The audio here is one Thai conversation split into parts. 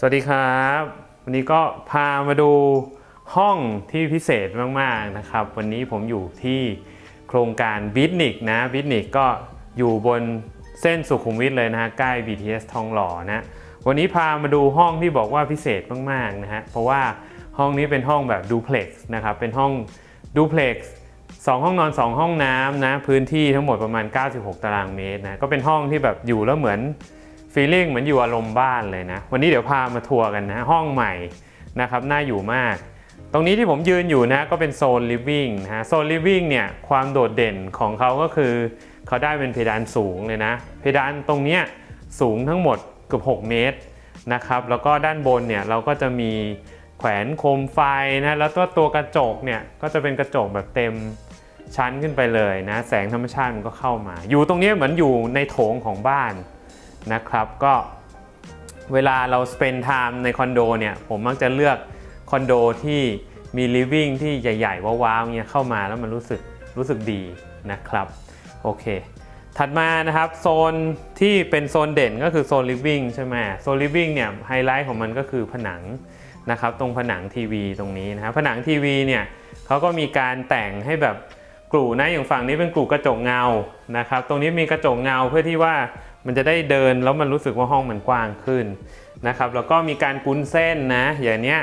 สวัสดีครับ วันนี้ก็พามาดูห้องที่พิเศษมากๆนะครับ วันนี้ผมอยู่ที่โครงการบิทนิกนะบิทนิกก็อยู่บนเส้นสุขุมวิทเลยนะฮะใกล้ BTS ทองหล่อนะวันนี้พามาดูห้องที่บอกว่าพิเศษมากๆนะฮะเพราะว่าห้องนี้เป็นห้องแบบดูเพล็กซ์นะครับเป็นห้องดูเพล็กซ์สองห้องนอน 2 ห้องน้ำนะพื้นที่ทั้งหมดประมาณ 96 ตารางเมตรนะก็เป็นห้องที่แบบอยู่แล้วเหมือน ฟีลลิ่งเหมือนอยู่อารมณ์บ้านเลยนะ วันนี้เดี๋ยวพามาทัวร์กันนะ ห้องใหม่นะครับน่าอยู่มาก ตรงนี้ที่ผมยืนอยู่นะก็เป็นโซนลิฟวิ่งนะฮะโซนลิฟวิ่งเนี่ยความโดดเด่นของเขาก็คือ เขาได้เป็นเพดานสูงเลยนะ เพดานตรงเนี้ยสูงทั้งหมดเกือบ 6 เมตรนะครับแล้วก็ด้านบนเนี่ยเราก็จะมีแขวนโคมไฟนะแล้วตัวตัวกระจกเนี่ยก็จะเป็นกระจกแบบเต็มชั้นขึ้นไปเลยนะ แสงธรรมชาติมันก็เข้ามา อยู่ตรงนี้เหมือนอยู่ในโถงของบ้าน นะครับก็เวลาเรา spend time ในคอนโดเนี่ยผมมักจะเลือกคอนโดที่มี living ที่ใหญ่ ๆ ว้าวๆเนี่ยเข้ามาแล้วมันรู้สึกรู้สึกดีนะครับโอเคถัดมานะครับโซนที่เป็นโซนเด่นก็คือโซน living ใช่ไหมโซน living เนี่ยไฮไลท์ของมันก็คือผนังนะครับตรงผนังทีวีตรงนี้นะครับผนังทีวีเนี่ยเขาก็มีการแต่งให้แบบกลู่นะอย่างฝั่งนี้เป็นกลู่กระจกเงานะครับตรงนี้มีกระจกเงาเพื่อที่ว่า มันจะได้เดินแล้วมันรู้สึกว่าห้องมันกว้างขึ้นนะครับ แล้วก็มีการกุ้นเส้นนะ อย่างเนี้ย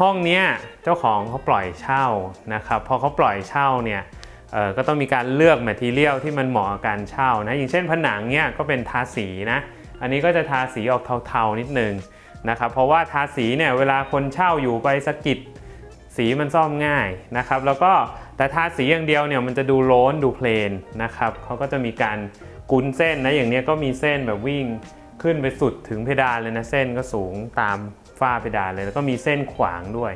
ห้องเนี้ยเจ้าของเขาปล่อยเช่านะครับพอเขาปล่อยเช่าเนี่ยก็ต้องมีการเลือกแมทเทียลที่มันเหมาะกับการเช่านะอย่างเช่นผนังเนี้ยก็เป็นทาสีนะอันนี้ก็จะทาสีออกเทาๆนิดนึงนะครับเพราะว่าทาสีเนี่ยเวลาคนเช่าอยู่ไปสกิดสีมันซ่อมง่ายนะครับแล้วก็แต่ทาสีอย่างเดียวเนี่ยมันจะดูโล้นดูเพลนนะครับเขาก็จะมีการ กุนเส้นนะอย่างเนี้ยก็มีเส้นแบบวิ่งขึ้นไปสุดถึงเพดานเลยนะเส้นก็สูงตามฝ้าเพดานเลยแล้วก็มีเส้นขวางด้วย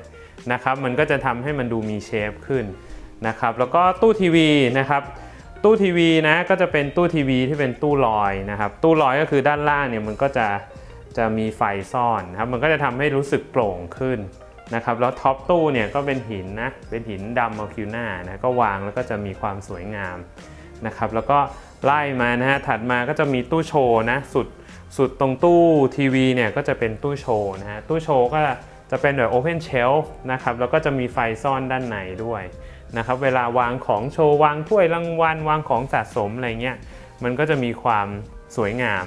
นะครับมันก็จะทำให้มันดูมีเชฟขึ้นนะครับแล้วก็ตู้ทีวีนะครับตู้ทีวีนะก็จะเป็นตู้ทีวีที่เป็นตู้ลอยนะครับตู้ลอยก็คือด้านล่างเนี่ยมันก็จะจะมีไฟซ่อนนะครับมันก็จะทำให้รู้สึกโปร่งขึ้นนะครับแล้วท็อปตู้เนี่ยก็เป็นหินนะเป็นหินดำมัลคิวน่านะก็วางแล้วก็จะมีความสวยงามนะครับแล้วก็ ไล่มานะฮะถัดมาก็จะมีตู้โชว์นะสุดสุดตรงตู้ทีวีเนี่ยก็จะเป็นตู้โชว์นะฮะตู้โชว์ก็จะเป็นแบบ Open Shelf นะครับแล้วก็จะมีไฟซ่อนด้านในด้วยนะครับเวลาวางของโชว์วางถ้วยรางวัลวางของสะสมอะไรเงี้ยมันก็จะมีความสวยงาม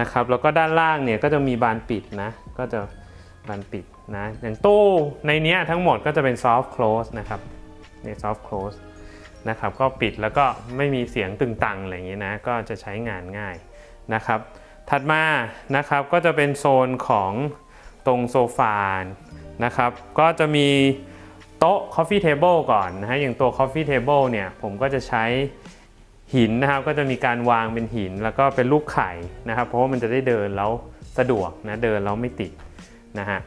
นะครับแล้วก็ด้านล่างเนี่ยก็จะมีบานปิดนะก็จะบานปิดนะอย่างตู้ในนี้ทั้งหมดก็จะเป็น soft close นะครับนี่ soft close นะครับก็ปิดแล้วก็ไม่มีเสียงตึงตังอะไรอย่างนี้นะก็จะใช้งานง่ายนะครับ ถัดมานะครับก็จะเป็นโซนของตรงโซฟานะครับก็จะมีโต๊ะ coffee table ก่อนนะฮะอย่างตัว coffee table เนี่ยผมก็จะใช้หินนะครับก็จะมีการวางเป็นหินแล้วก็เป็นลูกไข่นะครับ เพราะว่ามันจะได้เดินแล้วสะดวกนะเดินแล้วไม่ติดนะฮะ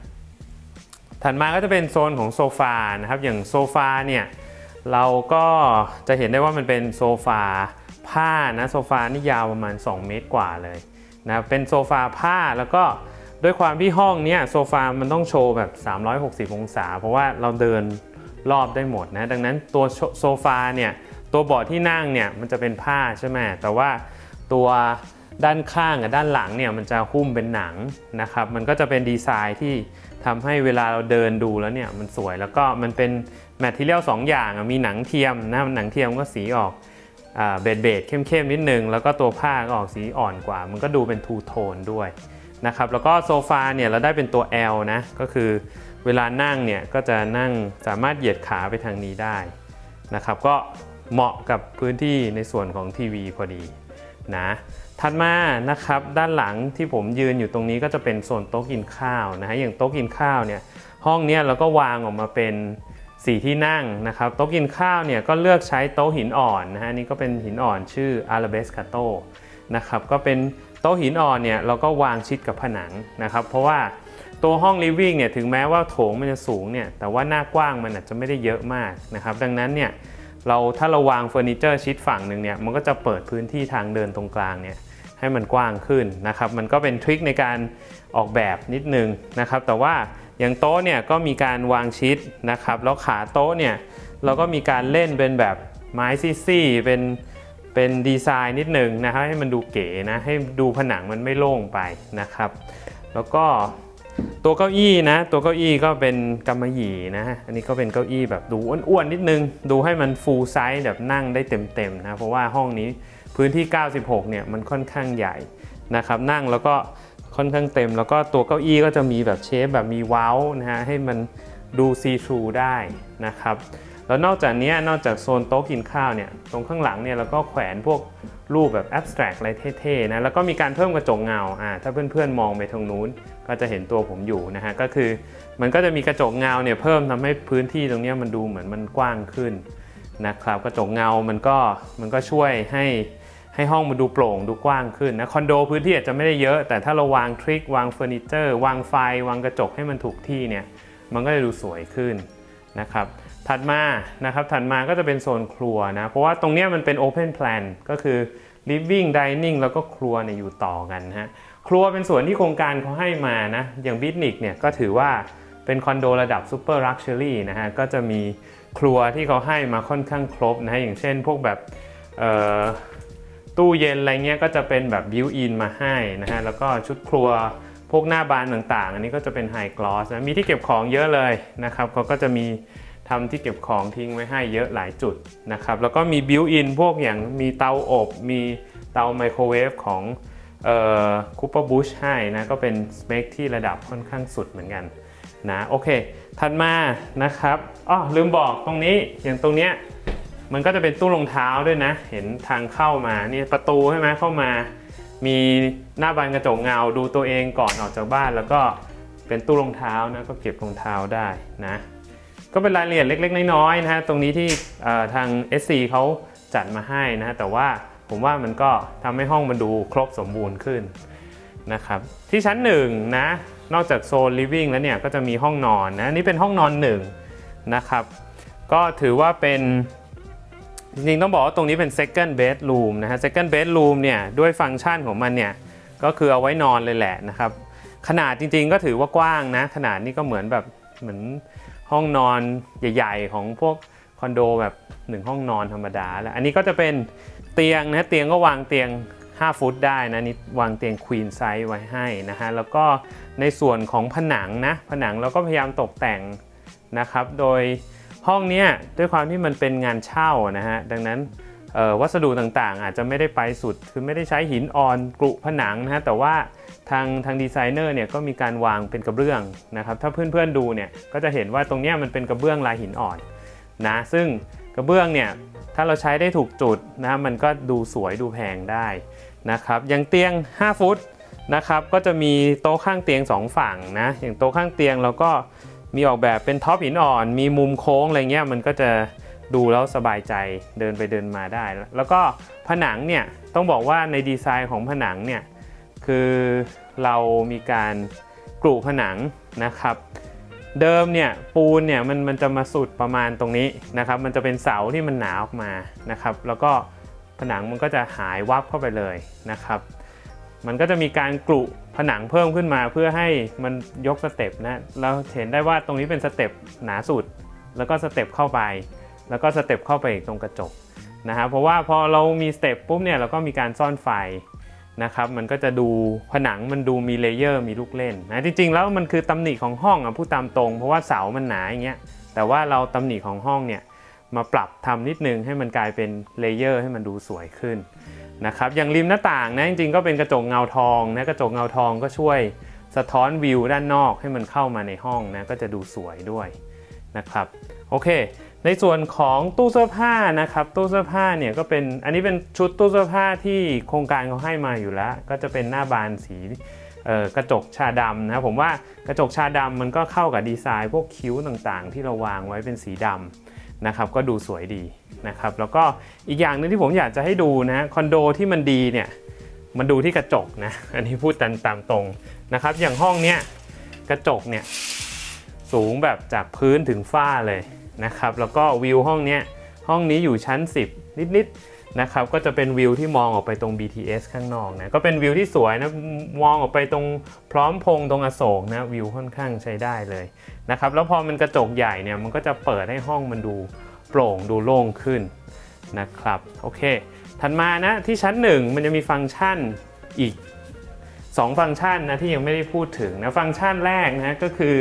ถัดมาก็จะเป็นโซนของโซฟานะครับอย่างโซฟาเนี่ย เราก็จะเห็นได้ว่ามันเป็นโซฟาผ้านะโซฟานี่ยาวประมาณ 2 เมตรกว่าเลยนะเป็นโซฟาผ้าแล้วก็ด้วยความที่ห้องเนี้ยโซฟามันต้องโชว์แบบ 360 องศา เพราะว่าเราเดินรอบได้หมดนะดังนั้นตัวโซฟาเนี่ยตัวเบาะที่นั่งเนี่ยมันจะเป็นผ้าใช่ไหมแต่ว่าตัวด้านข้างกับด้านหลังเนี่ยมันจะหุ้มเป็นหนังนะครับมันก็จะเป็นดีไซน์ที่ทำให้เวลาเราเดินดูแล้วเนี่ยมันสวยแล้วก็มันเป็น แมทเทียลสองอย่างมีหนังเทียมนะหนังเทียมก็สีออกเบดเบดเข้มๆนิดนึง แล้วก็ตัวผ้าก็ออกสีอ่อนกว่า มันก็ดูเป็นทูโทนด้วยนะครับแล้วก็โซฟาเนี่ยเราได้เป็นตัว L นะก็คือเวลานั่งเนี่ยก็จะนั่งสามารถเหยียดขาไปทางนี้ได้นะครับก็เหมาะกับพื้นที่ในส่วนของทีวีพอดีนะถัดมานะครับด้านหลังที่ผมยืนอยู่ตรงนี้ก็จะเป็นโซนโต๊ะกินข้าวนะฮะอย่างโต๊ะกินข้าวเนี่ยห้องเนี้ยเราก็วางออกมาเป็น สีที่นั่งนะครับโต๊ะกินข้าวเนี่ยก็เลือกใช้โต๊ะหินอ่อนนะฮะนี่ก็เป็นหินอ่อนชื่อ Arabescato นะครับก็เป็นโต๊ะหินอ่อนเนี่ยเราก็วางชิดกับผนังนะครับเพราะว่าตัวห้อง living เนี่ยถึงแม้ว่าโถงมันจะสูงเนี่ยแต่ว่าหน้ากว้างมันอาจจะไม่ได้เยอะมากนะครับดังนั้นเนี่ยเราถ้าเราวางเฟอร์นิเจอร์ชิดฝั่งหนึ่งเนี่ยมันก็จะเปิดพื้นที่ทางเดินตรงกลางเนี่ยให้มันกว้างขึ้นนะครับมันก็เป็นทริคในการออกแบบนิดนึงนะครับแต่ว่า อย่างโต๊ะเนี่ยก็มีการวางชิดนะครับ แล้วขาโต๊ะเนี่ยเราก็มีการเล่นเป็นแบบไม้ซี่ๆเป็นเป็นดีไซน์นิดหนึ่งนะครับให้มันดูเก๋นะให้ดูผนังมันไม่โล่งไปนะครับ แล้วก็ตัวเก้าอี้นะ ตัวเก้าอี้ก็เป็นกำมะหยี่นะอันนี้ก็เป็นเก้าอี้แบบดูอ้วนๆนิดนึง ดูให้มันฟูลไซส์แบบนั่งได้เต็มๆนะเพราะว่าห้องนี้พื้นที่ 96 เนี่ยมันค่อนข้างใหญ่นะครับ นั่งแล้วก็ ค่อนข้างเต็ม แล้วก็ตัวเก้าอี้ก็จะมีแบบเชฟแบบมีเว้านะฮะให้มันดูซีทรูได้นะครับแล้วนอกจากนี้นอกจากโซนโต๊ะกินข้าวเนี่ยตรงข้างหลังเนี่ยเราก็แขวนพวกรูปแบบแอบสแตรกอะไรเท่ๆนะแล้วก็มีการเพิ่มกระจกเงาอ่าถ้าเพื่อนๆมองไปทางนู้นก็จะเห็นตัวผมอยู่นะฮะก็คือมันก็จะมีกระจกเงาเนี่ยเพิ่มทำให้พื้นที่ตรงนี้มันดูเหมือนมันกว้างขึ้นนะครับกระจกเงามันก็มันก็ช่วยให้ ให้ห้องมันดูโปร่งดูกว้างขึ้นนะคอนโดพื้นที่อาจจะไม่ได้เยอะ แต่ถ้าเราวางทริควางเฟอร์นิเจอร์วางไฟ วางกระจกให้มันถูกที่เนี่ยมันก็จะดูสวยขึ้นนะครับถัดมานะครับถัดมาก็จะเป็นโซนครัวนะ เพราะว่าตรงนี้มันเป็น Open Plan ก็คือ Living Dining แล้วก็ครัวเนี่ยอยู่ต่อกันนะฮะครัวเป็นส่วนที่โครงการเขาให้มานะอย่างบิทนิกเนี่ยก็ถือว่าเป็นคอนโดระดับ Super Luxury นะฮะก็จะมีครัวที่เขาให้มาค่อนข้างครบนะฮะอย่างเช่นพวกแบบ ตู้เย็นอะไรเงี้ยก็จะเป็นแบบบิวอินมาให้นะฮะแล้วก็ชุดครัวพวกหน้าบานต่างๆ อันนี้ก็จะเป็นไฮกลอสนะมีที่เก็บของเยอะเลยนะครับเขาก็จะมีทำที่เก็บของทิ้งไว้ให้เยอะหลายจุดนะครับแล้วก็มีบิวอินพวกอย่างมีเตาอบ มีเตาไมโครเวฟของคูเปอร์บูชให้นะก็เป็นสเปคที่ระดับค่อนข้างสุดเหมือนกันนะโอเค ถัดมานะครับอ๋อลืมบอกตรงนี้อย่างตรงเนี้ย มันก็จะเป็นตู้รองเท้าด้วยนะ เห็นทางเข้ามานี่ประตูใช่ไหมเข้ามา มีหน้าบานกระจกเงาดูตัวเองก่อนออกจากบ้าน แล้วก็เป็นตู้รองเท้านะก็เก็บรองเท้าได้นะ ก็เป็นรายละเอียดเล็ก ๆ น้อยๆนะฮะตรงนี้ที่เอ่อทาง SC เขาจัดมาให้นะฮะแต่ว่าผมว่ามันก็ทำให้ห้องมันดูครบสมบูรณ์ขึ้นนะครับที่ชั้นหนึ่งนะนอกจากโซน living แล้วเนี่ยก็จะมีห้องนอนนะนนี่เป็นห้องนอนหนึ่งนะครับก็ถือว่าเป็น จริงๆต้องบอกว่าตรงนี้เป็น second bedroom นะฮะ second bedroom เนี่ยด้วยฟังก์ชันของมันเนี่ยก็คือเอาไว้นอนเลยแหละนะครับ ขนาดจริงๆก็ถือว่ากว้างนะ ขนาดนี้ก็เหมือนแบบเหมือนห้องนอนใหญ่ ๆ ของพวกคอนโดแบบหนึ่งห้องนอนธรรมดาแล้วอันนี้ก็จะเป็นเตียงนะเตียงก็วางเตียง 5 ฟุตได้นะนี่วางเตียงควีนไซส์ไว้ให้นะฮะแล้วก็ในส่วนของผนังนะผนังเราก็พยายามตกแต่งนะครับ โดย ห้องเนี้ยด้วยความที่มันเป็นงานเช่านะฮะดังนั้นวัสดุต่างๆ อาจจะไม่ได้ไปสุด คือไม่ได้ใช้หินอ่อนกรุผนังนะฮะแต่ว่าทางทางดีไซเนอร์เนี่ยก็มีการวางเป็นกระเบื้องนะครับถ้าเพื่อนๆดูเนี่ยก็จะเห็นว่าตรงเนี้ยมันเป็นกระเบื้องลายหินอ่อนนะซึ่งกระเบื้องเนี่ยถ้าเราใช้ได้ถูกจุดนะมันก็ดูสวยดูแพงได้นะครับอย่างเตียง 5 ฟุตนะครับก็จะมีโต๊ะข้างเตียง 2 ฝั่งนะอย่างโต๊ะข้างเตียงเราก็ มีออกแบบเป็นท็อปหินอ่อน มีมุมโค้งอะไรเงี้ยมันก็จะดูแล้วสบายใจเดินไปเดินมาได้ แล้วก็ผนังเนี่ยต้องบอกว่าในดีไซน์ของผนังเนี่ยคือเรามีการกรุผนังนะครับเดิมเนี่ยปูนเนี่ยมันมันจะมาสุดประมาณตรงนี้นะครับ มันจะเป็นเสาที่มันหนาออกมานะครับ แล้วก็ผนังมันก็จะหายวับเข้าไปเลยนะครับ มันก็จะมีการกรุผนังเพิ่มขึ้นมาเพื่อให้มันยกสเต็ปนะเราเห็นได้ว่าตรงนี้เป็นสเต็ปหนาสุด แล้วก็สเต็ปเข้าไป แล้วก็สเต็ปเข้าไปอีกตรงกระจกนะฮะเพราะว่าพอเรามีสเต็ปปุ๊บเนี่ยเราก็มีการซ่อนไฟนะครับมันก็จะดูผนังมันดูมีเลเยอร์มีลูกเล่นนะจริงๆ แล้วมันคือตำหนิของห้องอะพูดตามตรง เพราะว่าเสามันหนาอย่างเงี้ยแต่ว่าเราตำหนิของห้องเนี่ยมาปรับทำนิดนึงให้มันกลายเป็นเลเยอร์ให้มันดูสวยขึ้น นะครับอย่างริมหน้าต่างนะจริงๆก็เป็นกระจกเงาทองนะกระจกเงาทองก็ช่วยสะท้อนวิวด้านนอกให้มันเข้ามาในห้องนะก็จะดูสวยด้วยนะครับโอเค ในส่วนของตู้เสื้อผ้านะครับตู้เสื้อผ้าเนี่ยก็เป็นอันนี้เป็นชุดตู้เสื้อผ้าที่โครงการเขาให้มาอยู่แล้ว ก็จะเป็นหน้าบานสีกระจกชาดำนะผมว่ากระจกชาดำมันก็เข้ากับดีไซน์พวกคิ้วต่างๆ ที่เราวางไว้เป็นสีดำนะครับก็ดูสวยดี นะครับแล้วก็อีกอย่างหนึ่งที่ผมอยากจะให้ดูนะคอนโดที่มันดีเนี่ยมันดูที่กระจกนะอันนี้พูดตามตามตรงนะครับอย่างห้องเนี้ยกระจกเนี่ยสูงแบบจากพื้นถึงฝ้าเลยนะครับแล้วก็วิวห้องเนี้ยห้องนี้อยู่ชั้น 10 นิดๆนะครับก็จะเป็นวิวที่มองออกไปตรง BTS ข้างนอกนะก็เป็นวิวที่สวยนะมองออกไปตรงพร้อมพงตรงอโศกนะวิวค่อนข้างใช้ได้เลยนะครับแล้วพอมันกระจกใหญ่เนี่ยมันก็จะเปิดให้ห้องมันดู โปร่งดูโล่งขึ้นนะครับโอเค ถัดมานะที่ชั้น 1 มันจะมีฟังก์ชันอีก 2 ฟังก์ชันนะที่ยังไม่ได้พูดถึงนะฟังก์ชันแรกนะก็คือ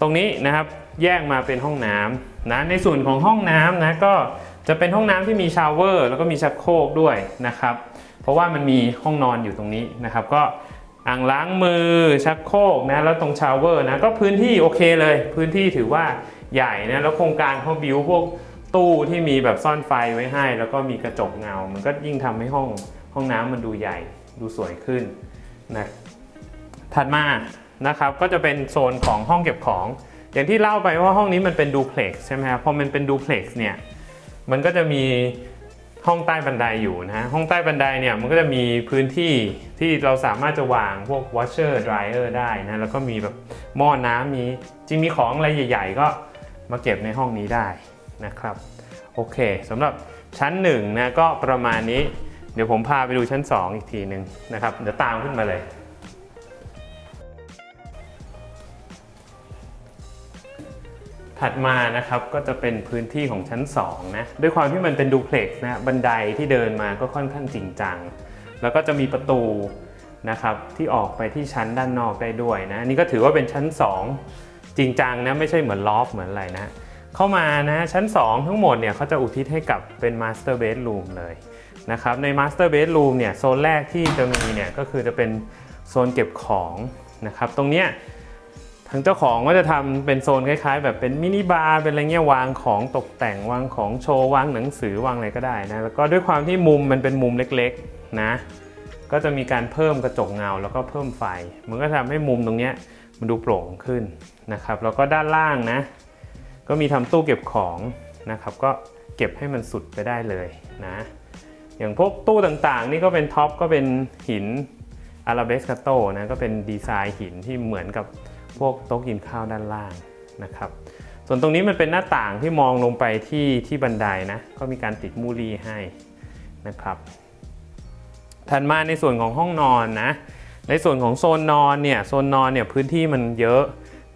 ตรงนี้นะครับแยกมาเป็นห้องน้ำนะในส่วนของห้องน้ำนะก็จะเป็นห้องน้ำที่มีชาวเวอร์แล้วก็มีชักโครกด้วยนะครับเพราะว่ามันมีห้องนอนอยู่ตรงนี้นะครับก็อ่างล้างมือชักโครกนะแล้วตรงชาวเวอร์นะก็พื้นที่โอเคเลย พื้นที่ถือว่าใหญ่นะแล้วโครงการเขาบิวพวก ตู้ที่มีแบบซ่อนไฟไว้ให้ แล้วก็มีกระจกเงา มันก็ยิ่งทำให้ห้องห้องน้ำมันดูใหญ่ดูสวยขึ้นนะถัดมานะครับก็จะเป็นโซนของห้องเก็บของ อย่างที่เล่าไปว่าห้องนี้มันเป็นดูเพล็กซ์ใช่ไหมครับพอมันเป็นดูเพล็กซ์เนี่ยมันก็จะมีห้องใต้บันไดอยู่นะฮะห้องใต้บันไดเนี่ยมันก็จะมีพื้นที่ที่เราสามารถจะวางพวก washer dryer ได้นะแล้วก็มีแบบหม้อน้ำมีจริงมีของอะไรใหญ่ ๆ ก็มาเก็บในห้องนี้ได้ นะครับโอเคสำหรับชั้น1นะก็ประมาณนี้ เดี๋ยวผมพาไปดูชั้น 2 อีกทีหนึ่งนะครับเดี๋ยวตามขึ้นมาเลย ถัดมานะครับก็จะเป็นพื้นที่ของชั้น2นะด้วยความที่มันเป็นดูเพล็กซ์นะบันไดที่เดินมาก็ค่อนข้างจริงจัง แล้วก็จะมีประตูนะครับที่ออกไปที่ชั้นด้านนอกได้ด้วยนะนนี่ก็ถือว่าเป็นชั้น 2 จริงจังนะไม่ใช่เหมือนลอฟเหมือนอะไรนะ เข้ามานะชั้น 2 ทั้งหมดเนี่ยเขาจะอุทิศให้กับเป็นมาสเตอร์เบดรูมเลยนะครับในมาสเตอร์เบดรูมเนี่ยโซนแรกที่จะมีเนี่ยก็คือจะเป็นโซนเก็บของนะครับตรงเนี้ยทางเจ้าของก็จะทำเป็นโซนคล้ายๆ แบบเป็นมินิบาร์เป็นอะไรเงี้ยวางของตกแต่งวางของโชว์วางหนังสือวางอะไรก็ได้นะแล้วก็ด้วยความที่มุมมันเป็นมุมเล็กๆนะก็จะมีการเพิ่มกระจกเงาแล้วก็เพิ่มไฟ มันก็ทำให้มุมตรงเนี้ยมันดูโปร่งขึ้นนะครับแล้วก็ด้านล่างนะ ก็มีทำตู้เก็บของนะครับ ก็เก็บให้มันสุดไปได้เลยนะ อย่างพวกตู้ต่างๆ นี่ก็เป็นท็อปก็เป็นหินอาราเบสคาโตนะก็เป็นดีไซน์หินที่เหมือนกับพวกโต๊ะกินข้าวด้านล่างนะครับ ส่วนตรงนี้มันเป็นหน้าต่างที่มองลงไปที่ที่บันไดนะ ก็มีการติดมูลี่ให้นะครับถัดมาในส่วนของห้องนอนนะ ในส่วนของโซนนอนเนี่ย โซนนอนเนี่ยพื้นที่มันเยอะ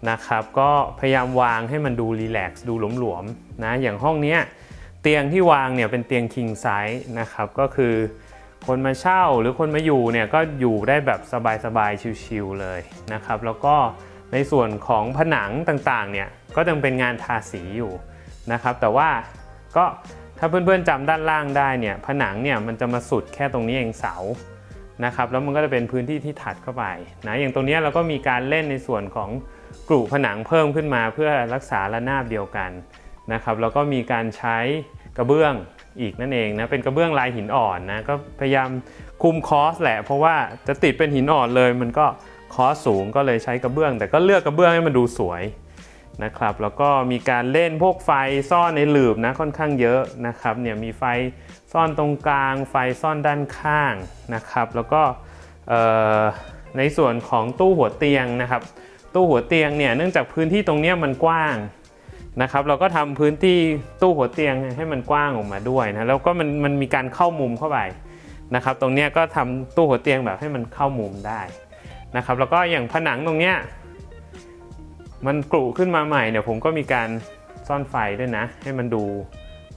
นะครับก็พยายามวางให้มันดูรีแลกซ์ดูหลวมๆนะอย่างห้องนี้เตียงที่วางเนี่ยเป็นเตียง king size นะครับก็คือคนมาเช่าหรือคนมาอยู่เนี่ยก็อยู่ได้แบบสบายๆชิลๆเลยนะครับแล้วก็ในส่วนของผนังต่างๆเนี่ยก็ยังเป็นงานทาสีอยู่นะครับแต่ว่าก็ถ้าเพื่อนๆจำด้านล่างได้เนี่ยผนังเนี่ยมันจะมาสุดแค่ตรงนี้เองเสานะครับแล้วมันก็จะเป็นพื้นที่ที่ถัดเข้าไปนะอย่างตรงนี้เราก็มีการเล่นในส่วนของ กรุผนังเพิ่มขึ้นมาเพื่อรักษาระนาบเดียวกันนะครับแล้วก็มีการใช้กระเบื้องอีกนั่นเองนะเป็นกระเบื้องลายหินอ่อนนะก็พยายามคุมคอสแหละ เพราะว่าจะติดเป็นหินอ่อนเลย มันก็คอสสูงก็เลยใช้กระเบื้อง แต่ก็เลือกกระเบื้องให้มันดูสวยนะครับแล้วก็มีการเล่นพวกไฟซ่อนในหลืบนะค่อนข้างเยอะนะครับเนี่ยมีไฟซ่อนตรงกลาง ไฟซ่อนด้านข้างนะครับ แล้วก็ในส่วนของตู้หัวเตียงนะครับ ตู้หัวเตียงเนี่ยเนื่องจากพื้นที่ตรงนี้มันกว้างนะครับ เราก็ทำพื้นที่ตู้หัวเตียงให้มันกว้างออกมาด้วยนะแล้วก็มันมันมีการเข้ามุมเข้าไปนะครับ ตรงนี้ก็ทำตู้หัวเตียงแบบให้มันเข้ามุมได้นะครับ แล้วก็อย่างผนังตรงเนี้ยมันกรุขึ้นมาใหม่เนี่ยผมก็มีการซ่อนไฟด้วยนะ ให้มันดู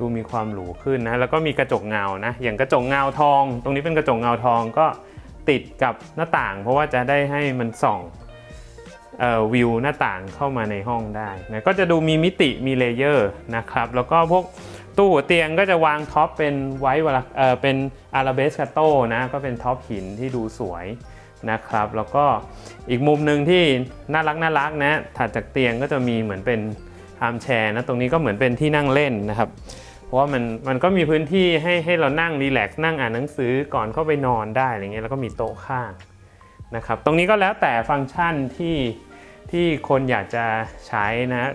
ดูมีความหรูขึ้นนะแล้วก็มีกระจกเงานะ อย่างกระจกเงาทอง ตรงนี้เป็นกระจกเงาทองก็ติดกับหน้าต่าง เพราะว่าจะได้ให้มันส่อง วิวหน้าต่างเข้ามาในห้องได้นะก็จะดูมีมิติมีเลเยอร์นะครับแล้วก็พวกตู้หัวเตียงก็จะวางท็อปเป็นไว้เออเป็นอาราเบสคาโต้นะก็เป็นท็อปหินที่ดูสวยนะครับ แล้วก็อีกมุมหนึ่งที่น่ารักน่ารักนะถัดจากเตียงก็จะมีเหมือนเป็นอาร์มแชร์นะตรงนี้ก็เหมือนเป็นที่นั่งเล่นนะครับ เพราะว่ามันมันก็มีพื้นที่ให้ให้เรานั่งรีแลกซ์นั่งอ่านหนังสือก่อนเข้าไปนอนได้อะไรเงี้ยแล้วก็มีโต๊ะข้างนะครับ ตรงนี้ก็แล้วแต่ฟังก์ชันที่ ที่คนอยากจะใช้นะ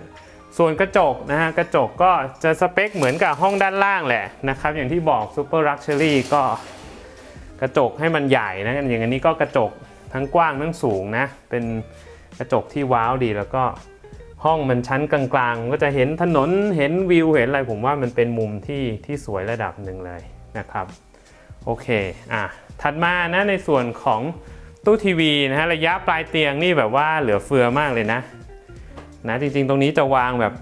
ส่วนกระจกนะฮะกระจกก็จะสเปคเหมือนกับห้องด้านล่างแหละนะครับ อย่างที่บอก Super Luxury ก็กระจกให้มันใหญ่นะอย่างอันนี้ก็กระจกทั้งกว้างทั้งสูงนะ เป็นกระจกที่ว้าวดีแล้วก็ห้องมันชั้นกลางๆ ก็จะเห็นถนนเห็นวิวเห็นอะไรผมว่ามันเป็นมุมที่ที่สวยระดับหนึ่งเลยนะครับโอเคอะถัดมานะในส่วนของ ตู้ทีวีนะฮะระยะปลายเตียงนี่แบบว่าเหลือเฟือมากเลยนะนะจริงๆ ตรงนี้จะวางแบบ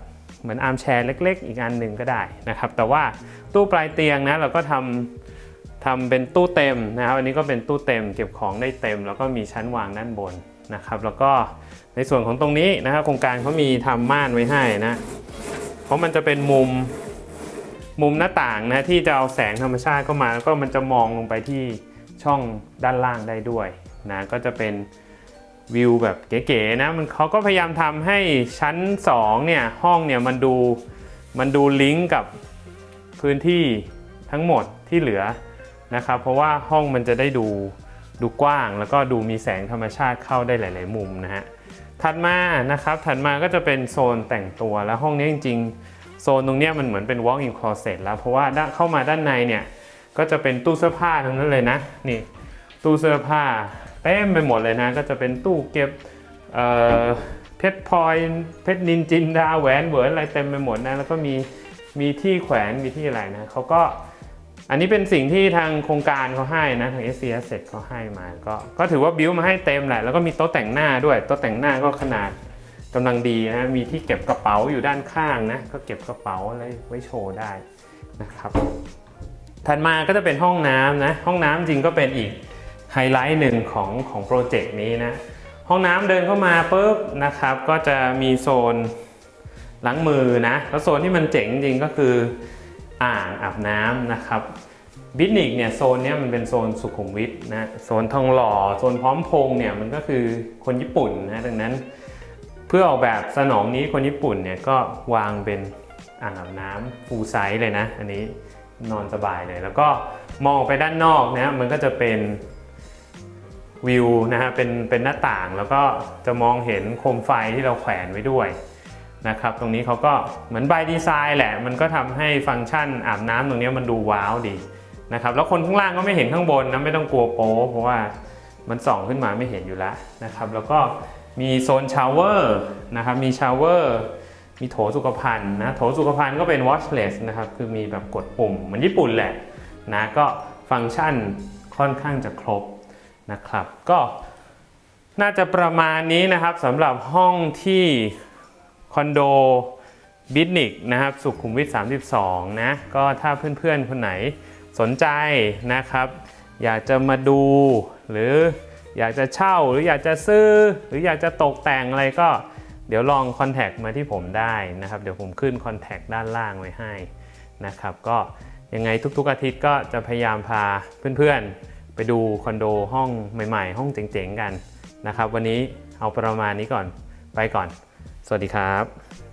เหมือนอาร์มแชร์เล็ก ๆ อีกอันหนึ่งก็ได้นะครับ แต่ว่าตู้ปลายเตียงนะเราก็ทำทำเป็นตู้เต็มนะครับอันนี้ก็เป็นตู้เต็มเก็บของได้เต็ม แล้วก็มีชั้นวางด้านบนนะครับ แล้วก็ในส่วนของตรงนี้นะครับโครงการเขามีทำม่านไว้ให้นะ เพราะมันจะเป็นมุมมุมหน้าต่างนะที่จะเอาแสงธรรมชาติเข้ามาแล้วก็มันจะมองลงไปที่ช่องด้านล่างได้ด้วย นะก็จะเป็นวิวแบบเก๋ๆนะมันเขาก็พยายามทำให้ชั้น2เนี่ยห้องเนี่ยมันดูมันดูลิงก์กับพื้นที่ทั้งหมดที่เหลือนะครับเพราะว่าห้องมันจะได้ดูดูกว้าง แล้วก็ดูมีแสงธรรมชาติเข้าได้หลาย ๆ มุมนะฮะถัดมานะครับถัดมาก็จะเป็นโซนแต่งตัวแล้วห้องนี้จริง ๆ โซนตรงนี้มันเหมือนเป็น walk-in closet แล้ว เพราะว่าเข้ามาด้านในเนี่ยก็จะเป็นตู้เสื้อผ้าทั้งนั้นเลยนะนี่ตู้เสื้อผ้า เต็มไปหมดเลยนะ ก็จะเป็นตู้เก็บเพชรพลอยเพชรนินจินดาแหวนเหวินอะไรเต็มไปหมดนะ แล้วก็มีมีที่แขวนมีที่อะไรนะเขาก็อันนี้เป็นสิ่งที่ทางโครงการเขาให้นะทาง s c s เขาให้มาก็ก็ถือว่าบิวมาให้เต็มแหละแล้วก็มีโต๊ะแต่งหน้าด้วยโต๊ะแต่งหน้าก็ขนาดกำลังดีนะมีที่เก็บกระเป๋าอยู่ด้านข้างนะก็เก็บกระเป๋าอะไรไว้โชว์ได้นะครับถัดมาก็จะเป็นห้องน้ำนะห้องน้ำจริงก็เป็นอีก ไฮไลท์หนึ่งของของโปรเจกต์นี้นะ ห้องน้ำเดินเข้ามาปุ๊บนะครับ ก็จะมีโซนล้างมือนะ แล้วโซนที่มันเจ๋งจริงก็คืออ่างอาบน้ำนะครับบิทนิกเนี่ยโซนนี้มันเป็นโซนสุขุมวิทนะโซนทองหล่อโซนพร้อมพงเนี่ยมันก็คือคนญี่ปุ่นนะดังนั้น เพื่อออกแบบสนองนี้คนญี่ปุ่นเนี่ยก็วางเป็นอ่างอาบน้ำฟูลไซส์เลยนะ อันนี้นอนสบายเลย แล้วก็มองไปด้านนอกนะมันก็จะเป็น วิวนะฮะเป็นเป็นหน้าต่างแล้วก็จะมองเห็นโคมไฟที่เราแขวนไว้ด้วยนะครับตรงนี้เขาก็เหมือน by design แหละ มันก็ทำให้ฟังก์ชันอาบน้ำตรงนี้มันดูว้าวดีนะครับแล้วคนข้างล่างก็ไม่เห็นข้างบนนะไม่ต้องกลัวโป๊เพราะว่ามันส่องขึ้นมาไม่เห็นอยู่แล้วนะครับแล้วก็มีโซนชาวเวอร์นะครับมีชาวเวอร์มีโถสุขภัณฑ์นะโถสุขภัณฑ์ก็เป็น washless นะครับคือมีแบบกดปุ่มเหมือนญี่ปุ่นแหละนะก็ฟังก์ชันค่อนข้างจะครบ นะครับ ก็น่าจะประมาณนี้นะครับสำหรับห้องที่คอนโดบิทนิกนะครับสุขุมวิท 32 นะ ก็ถ้าเพื่อนๆ คนไหนสนใจนะครับ อยากจะมาดู หรืออยากจะเช่าหรืออยากจะซื้อ หรืออยากจะตกแต่งอะไรก็เดี๋ยวลองคอนแทคมาที่ผมได้นะครับ เดี๋ยวผมขึ้นคอนแทคด้านล่างไว้ให้นะครับ ก็ยังไงทุกๆอาทิตย์ก็จะพยายามพาเพื่อนๆ ไปดูคอนโดห้องใหม่ ๆ ห้องเจ๋งๆกันนะครับ วันนี้เอาประมาณนี้ก่อนไปก่อน สวัสดีครับ